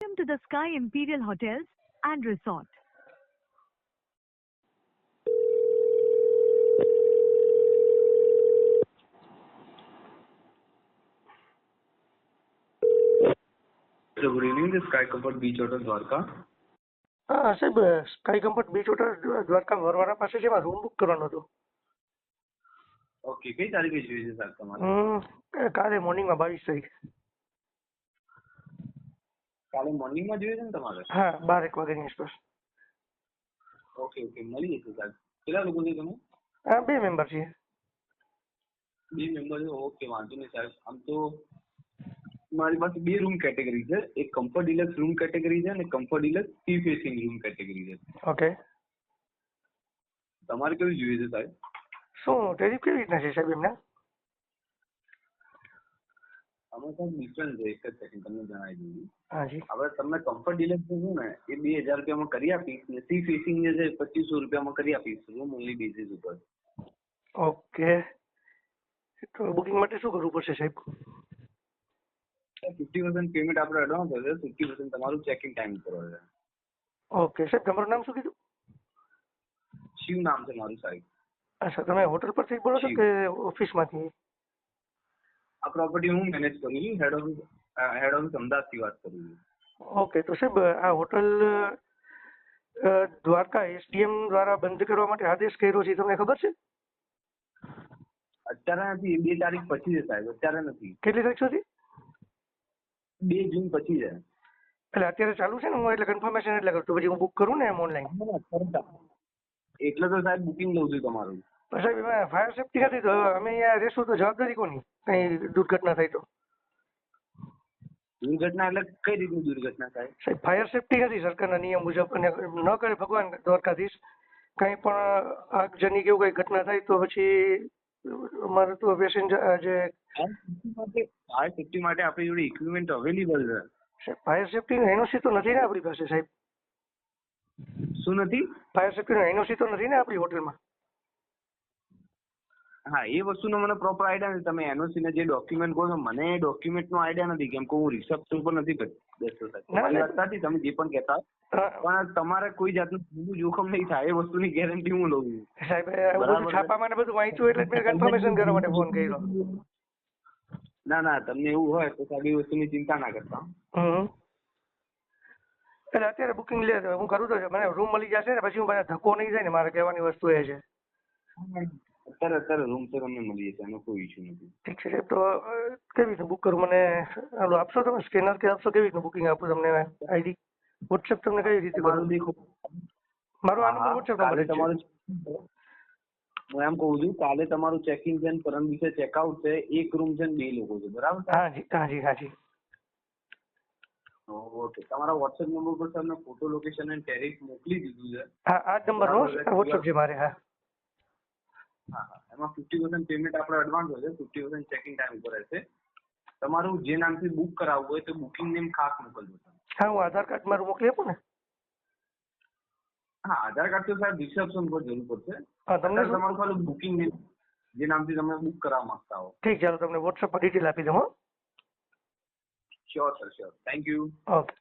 Welcome to the Sky Imperial Hotels and Resort. So good evening, this is Sky Comfort Beach Hotel Dwarka. હા સાહેબ sky comfort beach hotel Dwarka Varvada પાસે છે એમાં room book કરવાનો હતો okay કઈ તારીખે જોઈએ છે સાહેબ તમારે હમ કાલે મોર્નિંગમાં બાવીસ તારીખ કાલે મોર્નિંગમાં જોઈએ છે ને તમારે હા બાર એક વાગ્યાની આસપાસ ઓકે ઓકે મળી જશે સાહેબ કેટલા લોકો છે તમે હા બે મેમ્બર છીએ બે મેમ્બર છો ઓકે વાંધો નહીં સાહેબ આમ તો મારી પાસે બે રૂમ કેટેગરી છે એક કમ્ફર્ટ ડિલક્સ રૂમ કેટેગરી છે અને comfort deluxe sea facing room category છે ઓકે તમારે કેવી જોઈએ છે સાહેબ શું ટેરિફ કેવી રીતના છે સાહેબ એમના આમાં સાહેબ ડિફરન્સ છે એક જ સેકન્ડ તમને જણાવી દઉં હાજી હવે તમને કમ્ફર્ટ ડિલક્સ છે ને એ બે હજાર રૂપિયામાં કરી આપીશ ને સી ફેસિંગ જે છે પચીસો રૂપિયામાં કરી આપીશ રૂમ ઓનલી બેસિસ ઉપર ઓકે તો બુકિંગ માટે શું કરવું પડશે સાહેબ ફિફ્ટી પર્સન્ટ પેમેન્ટ આપણે એડવાન્સ હશે ફિફ્ટી પર્સન્ટ તમારું ચેકિંગ ટાઈમ પર હશે ઓકે સાહેબ તમારું નામ શું કીધું શિવ નામ છે મારું સાહેબ અચ્છા તમે હોટલ પરથી બોલો છો જી. કે ઓફિસમાંથી આ પ્રોપર્ટી હું મેનેજ કરું છું હેડ ઓફિસ હેડ ઓફિસ અમદાવાદથી વાત કરું છું ઓકે તો સાહેબ આ હોટલ અ, દ્વારકા એસડીએમ દ્વારા બંધ કરવા માટે આદેશ કર્યો છે તમને ખબર છે અત્યારે નથી બે તારીખ પછી છે સાહેબ અત્યારે નથી કેટલી તારીખ સુધી બે જૂન પછી છે એટલે અત્યારે ચાલુ છે ને હું એટલે કન્ફર્મેશન એટલે કરું તો પછી હું બુક કરું ને એમ ઓનલાઈન એટલે તો સાહેબ બુકિંગ લઉં છું તમારું પણ સાહેબ એમાં ફાયર સેફટી નથી તો અમે અહીંયા રહેશું તો જવાબદારી કોની? કઈ દુર્ઘટના થાય તો. દુર્ઘટના એટલે કઈ રીતની દુર્ઘટના થાય? સાહેબ ફાયર સેફ્ટી નથી સરકારના નિયમ મુજબ અને ન કરે ભગવાન દ્વારકાધીશ. કંઈ પણ આગજની કે એવું કઈ ઘટના થાય તો પછી અમારે તો પેસેન્જર જે ફાયર સેફ્ટી માટે આપણી જોડે ઇક્વિપમેન્ટ અવેલેબલ છે. ફાયર સેફ્ટીનો એનઓસી તો નથી ને આપણી પાસે સાહેબ? શું નથી? ફાયર સેફ્ટીનો એનઓસી તો નથી ને આપણી હોટલમાં? હા એ વસ્તુનો મને પ્રોપર આઈડિયા નથી. તમે એનઓસી ને જે ડોક્યુમેન્ટ કહો છો મને એ ડોક્યુમેન્ટ નો આઈડિયા નથી કેમ કે હું રિસર્ચ ઉપર નથી બેસતો સાહેબ તમે જે પણ કહેતા પણ તમારે કોઈ જાતનું જોખમ નહીં થાય. એ વસ્તુની ગેરંટી હું લઉં છું. સાહેબ છાપામાં ને બધું વાંચ્યું એટલે મેં કન્ફર્મેશન કરવા માટે ફોન કર્યો. ના ના તમને એવું હોય તો સાહેબ એ વસ્તુની ચિંતા ના કરતા. એટલે અત્યારે બુકિંગ લે હું કરું તો મને રૂમ મળી જશે ને પછી હું બધા ધક્કો નહીં જાય ને મારે કહેવાની વસ્તુ એ છે. અત્યારે અત્યારે રૂમ સર અમે મળીએ છીએ એનો કોઈ ઇશ્યુ નથી. ઠીક છે તો કેવી રીતે બુક કરું? મને ઓલું આપશો તમે? સ્કેનર કે આપશો? કેવી રીતે બુકિંગ આપું તમને? આઈડી વોટ્સએપ તમને કઈ રીતે કરું? દેખો. મારો આ નંબર વોટ્સએપ નંબર તમારું હું એમ કહું છું કાલે તમારું ચેકિંગ છે ને પરમ દિવસે ચેકઆઉટ છે એક રૂમ છે ને બે લોકો છે બરાબર હા જી હા જી હા જી. ઓકે. તમારા વોટ્સએપ નંબર પર તમને ફોટો લોકેશન અને ટેરિફ મોકલી દીધું છે. હા આ નંબર નો વોટ્સએપ છે મારે હા. હા હા. એમાં ફિફ્ટી પર્સન્ટ પેમેન્ટ આપણે એડવાન્સ હશે ફિફ્ટી પર્સન્ટ ચેકિંગ ટાઈમ ઉપર રહેશે. તમારું જે નામથી બુક કરાવવું હોય તો બુકિંગ નેમ ખાસ મોકલજો તમે. હા હું આધાર કાર્ડ મારું મોકલી આપું ને? હા આધાર કાર્ડ તો સાહેબ રિસેપ્શન પર જરૂર પડશે. હા તમને તમારું ખાલી બુકિંગ નેમ જે નામથી તમે બુક કરાવવા માંગતા હો. ઠીક ચાલો તમને વોટ્સઅપ પર ડિટેલ આપી દઉં હો. Sure sir sure thank you okay